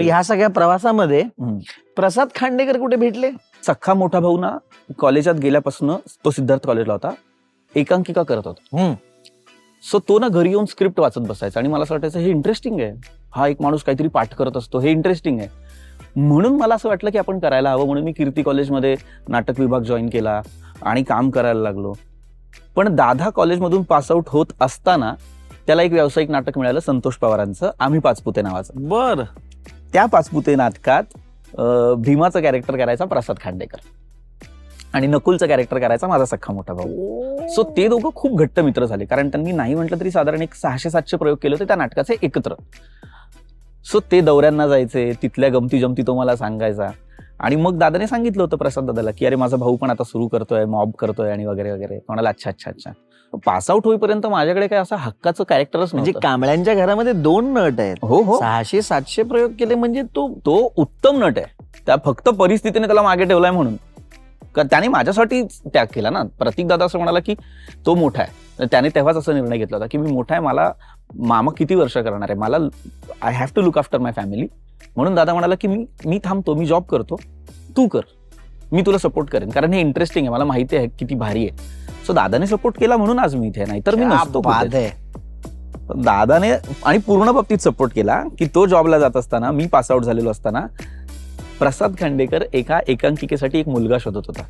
मग ह्या सगळ्या प्रवासामध्ये. प्रसाद खांडेकर कुठे भेटले? सख्खा मोठा भाऊ ना कॉलेजात गेल्यापासून तो सिद्धार्थ कॉलेजला होता. एकांकिका करत होता. सो तो ना घरी येऊन स्क्रिप्ट वाचत बसायचा आणि मला असं वाटायचं हे इंटरेस्टिंग आहे. हा एक माणूस काहीतरी पाठ करत असतो. हे इंटरेस्टिंग आहे. म्हणून मला असं वाटलं की आपण करायला हवं. म्हणून मी कीर्ती कॉलेजमध्ये नाटक विभाग जॉईन केला आणि काम करायला लागलो. पण दादा कॉलेजमधून पासआउट होत असताना त्याला एक व्यावसायिक नाटक मिळालं संतोष पवारांचं आम्ही पाचपुते नावाचं. बर. त्या पाचपुते नाटकात भीमाचं कॅरेक्टर करायचा प्रसाद खांडेकर. आणि नकुलचं कॅरेक्टर करायचा माझा सख्खा मोठा भाऊ. सो ते दोघं खूप घट्ट मित्र झाले. कारण त्यांनी नाही म्हटलं तरी साधारण एक सहाशे सातशे प्रयोग केले होते त्या नाटकाचे एकत्र. सो ते दौऱ्यांना जायचे तिथल्या गमती जमती तो मला सांगायचा. आणि मग दादाने सांगितलं होतं प्रसाद दादाला की अरे माझा भाऊ पण आता सुरू करतोय मॉब करतोय आणि वगैरे वगैरे म्हणाला अच्छा अच्छा अच्छा. पासआउट होईपर्यंत माझ्याकडे काय असं हक्काचं कॅरेक्टरच म्हणजे कांबळ्यांच्या घरामध्ये दोन नट आहेत. हो हो. सहाशे सातशे प्रयोग केले म्हणजे तो तो उत्तम नट आहे. त्या फक्त परिस्थितीने त्याला मागे ठेवलाय म्हणून. त्याने माझ्यासाठी त्याग केला ना? प्रतीक दादा असं म्हणाला की तो मोठा आहे. त्याने तेव्हाच असा निर्णय घेतला होता की मी मोठा आहे मला मामा किती वर्ष करणार आहे? मला I have to look after my family म्हणून दादा म्हणाला की मी मी थांबतो मी जॉब करतो. तू कर. मी तुला सपोर्ट करेन. कारण हे इंटरेस्टिंग आहे. मला माहिती आहे किती भारी आहे. सो दादाने सपोर्ट केला म्हणून आज मी इथे आहे. नाहीतर मी नसतो दादाने आणि पूर्ण बाबतीत सपोर्ट केला की तो जॉबला जात असताना मी पासआउट झालेलो असताना प्रसाद खांडेकर एका एकांकिकेसाठी एक मुलगा शोधत होता.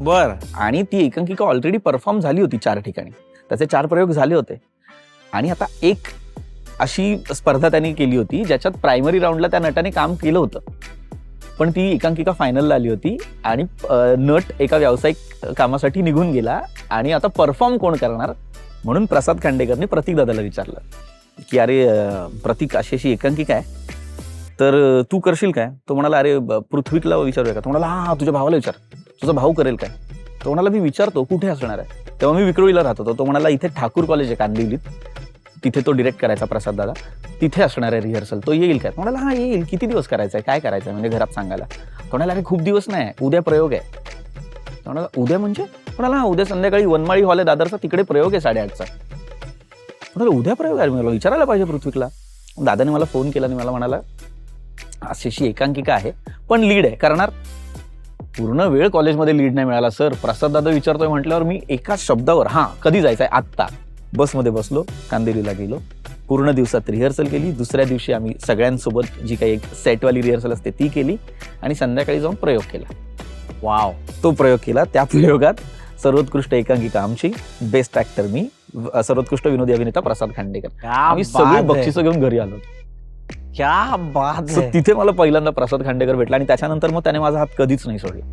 बर. आणि ती एकांकिका ऑलरेडी परफॉर्म झाली होती चार ठिकाणी. त्याचे चार प्रयोग झाले होते. आणि आता एक अशी स्पर्धा त्यांनी केली होती ज्याच्यात प्रायमरी राऊंडला त्या नटाने काम केलं होतं. पण ती एकांकिका फायनलला आली होती आणि नट एका व्यावसायिक कामासाठी निघून गेला आणि आता परफॉर्म कोण करणार म्हणून प्रसाद खांडेकरने प्रतीक दादाला विचारलं की अरे प्रतीक अशी अशी एकांकिका आहे. तर तू करशील काय? तो म्हणाला अरे ब- पृथ्वीकला विचारूया का? तो म्हणाला हा तुझ्या भावाला विचार. तुझा भाऊ करेल काय? तो म्हणाला मी विचारतो कुठे असणार आहे? तेव्हा मी विक्रोळीला राहत होतो. तो म्हणाला इथे ठाकूर कॉलेज आहे कांदिवलीत. तिथे तो डिरेक्ट करायचा प्रसाद दादा. तिथे असणार आहे रिहर्सल तो येईल काय? म्हणाला हा येईल. किती दिवस करायचा आहे काय करायचं आहे म्हणजे घरात सांगायला. कोणाला अरे खूप दिवस नाही उद्या प्रयोग आहे. म्हणाला उद्या म्हणजे? तो म्हणाला हा उद्या संध्याकाळी वनमाळी हॉल आहे दादरचा. तिकडे प्रयोग आहे साडेआठचा. म्हणाला उद्या प्रयोग आहे? मला विचारायला पाहिजे पृथ्वीकला. दादाने मला फोन केला आणि मला म्हणाला अशीशी एकांकिका आहे पण लीड आहे. करणार? पूर्ण वेळ कॉलेजमध्ये लीड नाही मिळाला सर प्रसाद दादा विचारतोय म्हटल्यावर मी एका शब्दावर हां कधी जायचं आहे आत्ता. बसमध्ये बसलो कांदिवलीला गेलो. पूर्ण दिवसात रिहर्सल केली. दुसऱ्या दिवशी आम्ही सगळ्यांसोबत जी काही एक सेटवाली रिहर्सल असते ती केली आणि संध्याकाळी जाऊन प्रयोग केला. वाव तो प्रयोग केला. त्या प्रयोगात सर्वोत्कृष्ट एकांकिका आमची बेस्ट ऍक्टर मी सर्वोत्कृष्ट विनोदी अभिनेता प्रसाद खांडेकर. आम्ही सगळी. बक्षिसं घेऊन घरी आलो. क्या बात है. तिथे मला पहिल्यांदा प्रसाद खांडेकर भेटला आणि त्याच्यानंतर मग त्याने माझा हात कधीच नाही सोडला.